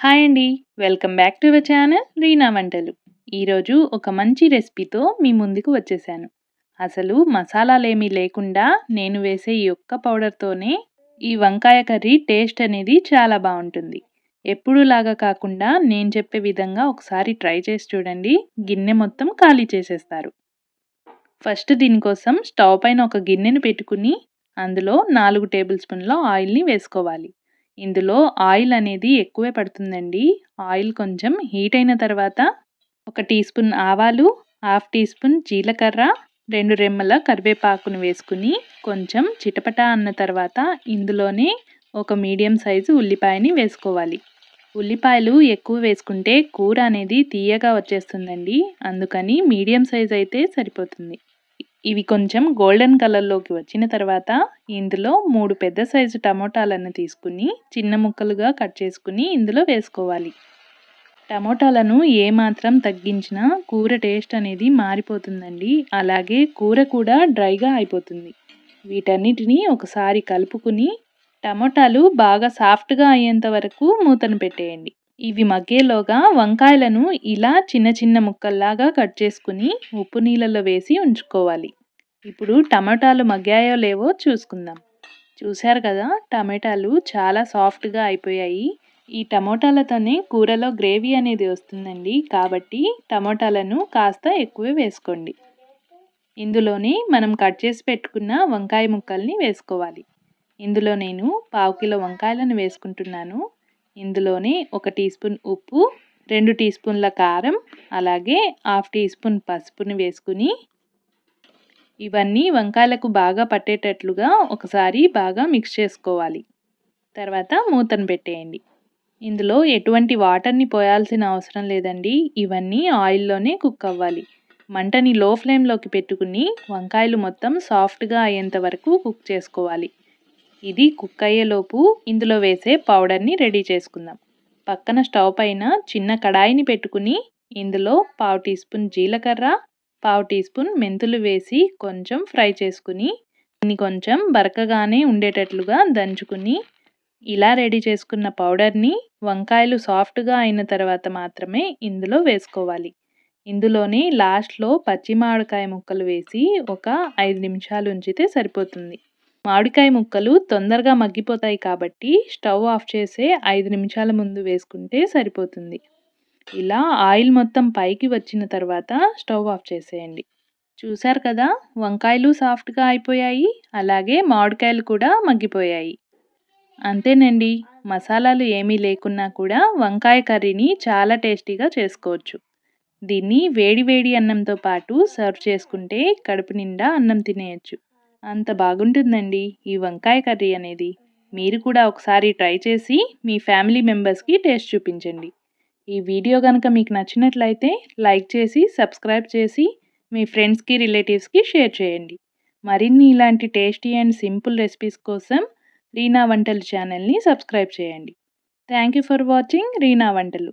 Hi అండి. Welcome back to your channel Reena వంటలు. ఈరోజు ఒక మంచి రెసిపీతో మీ ముందుకు వచ్చేసాను. అసలు మసాలాలేమీ లేకుండా నేను వేసే ఈ ఒక్క పౌడర్తోనే ఈ వంకాయ కర్రీ టేస్ట్ అనేది చాలా బాగుంటుంది. ఎప్పుడులాగా కాకుండా నేను చెప్పే విధంగా ఒకసారి ట్రై చేసి చూడండి. గిన్నె మొత్తం ఖాళీ చేసేస్తారు. ఫస్ట్ దీనికోసం స్టవ్ పైన ఒక గిన్నెను పెట్టుకుని అందులో నాలుగు టేబుల్ స్పూన్ల ఆయిల్ని వేసుకోవాలి. ఇందులో ఆయిల్ అనేది ఎక్కువే పడుతుందండి. ఆయిల్ కొంచెం హీట్ అయిన తర్వాత ఒక టీ స్పూన్ ఆవాలు హాఫ్ టీ స్పూన్ జీలకర్ర రెండు రెమ్మల కరివేపాకును వేసుకుని కొంచెం చిటపట అన్న తర్వాత ఇందులోనే ఒక మీడియం సైజు ఉల్లిపాయని వేసుకోవాలి. ఉల్లిపాయలు ఎక్కువ వేసుకుంటే కూర అనేది తీయగా వచ్చేస్తుందండి. అందుకని మీడియం సైజ్ అయితే సరిపోతుంది. ఇవి కొంచెం గోల్డెన్ కలర్లోకి వచ్చిన తర్వాత ఇందులో మూడు పెద్ద సైజు టమోటాలను తీసుకుని చిన్న ముక్కలుగా కట్ చేసుకుని ఇందులో వేసుకోవాలి. టమోటాలను ఏమాత్రం తగ్గించినా కూర టేస్ట్ అనేది మారిపోతుందండి. అలాగే కూర కూడా డ్రైగా అయిపోతుంది. వీటన్నిటిని ఒకసారి కలుపుకుని టమోటాలు బాగా సాఫ్ట్గా అయ్యేంత వరకు మూతను పెట్టేయండి. ఇవి మగ్గేలోగా వంకాయలను ఇలా చిన్న చిన్న ముక్కల్లాగా కట్ చేసుకుని ఉప్పు నీళ్ళలో వేసి ఉంచుకోవాలి. ఇప్పుడు టమాటాలు మగ్గాయో లేవో చూసుకుందాం. చూశారు కదా టమాటాలు చాలా సాఫ్ట్గా అయిపోయాయి. ఈ టమోటాలతోనే కూరలో గ్రేవీ అనేది వస్తుందండి. కాబట్టి టమోటాలను కాస్త ఎక్కువే వేసుకోండి. ఇందులోనే మనం కట్ చేసి పెట్టుకున్న వంకాయ ముక్కల్ని వేసుకోవాలి. ఇందులో నేను పావు కిలో వంకాయలను వేసుకుంటున్నాను. ఇందులోనే ఒక టీ స్పూన్ ఉప్పు రెండు టీ స్పూన్ల కారం అలాగే హాఫ్ టీ స్పూన్ పసుపుని వేసుకుని ఇవన్నీ వంకాయలకు బాగా పట్టేటట్లుగా ఒకసారి బాగా మిక్స్ చేసుకోవాలి. తర్వాత మూతను పెట్టేయండి. ఇందులో ఎటువంటి వాటర్ని పోయాల్సిన అవసరం లేదండి. ఇవన్నీ ఆయిల్లోనే కుక్ అవ్వాలి. మంటని లో ఫ్లేమ్లోకి పెట్టుకుని వంకాయలు మొత్తం సాఫ్ట్గా అయ్యేంత వరకు కుక్ చేసుకోవాలి. ఇది కుక్ అయ్యేలోపు ఇందులో వేసే పౌడర్ని రెడీ చేసుకుందాం. పక్కన స్టవ్ పైన చిన్న కడాయిని పెట్టుకుని ఇందులో పావు టీ స్పూన్ జీలకర్ర పావు టీ స్పూన్ మెంతులు వేసి కొంచెం ఫ్రై చేసుకుని దీన్ని కొంచెం బరకగానే ఉండేటట్లుగా దంచుకుని ఇలా రెడీ చేసుకున్న పౌడర్ని వంకాయలు సాఫ్ట్గా అయిన తర్వాత మాత్రమే ఇందులో వేసుకోవాలి. ఇందులోనే లాస్ట్లో పచ్చి మామిడికాయ ముక్కలు వేసి ఒక ఐదు నిమిషాలు ఉంచితే సరిపోతుంది. మామిడికాయ ముక్కలు తొందరగా మగ్గిపోతాయి కాబట్టి స్టవ్ ఆఫ్ చేసే ఐదు నిమిషాల ముందు వేసుకుంటే సరిపోతుంది. ఇలా ఆయిల్ మొత్తం పైకి వచ్చిన తర్వాత స్టవ్ ఆఫ్ చేసేయండి. చూశారు కదా వంకాయలు సాఫ్ట్గా అయిపోయాయి అలాగే మామిడికాయలు కూడా మగ్గిపోయాయి. అంతేనండి మసాలాలు ఏమీ లేకున్నా కూడా వంకాయ కర్రీని చాలా టేస్టీగా చేసుకోవచ్చు. దీన్ని వేడి వేడి అన్నంతో పాటు సర్వ్ చేసుకుంటే కడుపు నిండా అన్నం తినేయచ్చు. అంత బాగుంటుందండి ఈ వంకాయ కర్రీ అనేది. మీరు కూడా ఒకసారి ట్రై చేసి మీ ఫ్యామిలీ మెంబర్స్కి టేస్ట్ చూపించండి. ఈ వీడియో కనుక మీకు నచ్చినట్లయితే లైక్ చేసి సబ్స్క్రైబ్ చేసి మీ ఫ్రెండ్స్కి రిలేటివ్స్కి షేర్ చేయండి. మరిన్ని ఇలాంటి టేస్టీ అండ్ సింపుల్ రెసిపీస్ కోసం రీనా వంటలు ఛానల్ని సబ్స్క్రైబ్ చేయండి. Thank you for watching Reena వంటలు.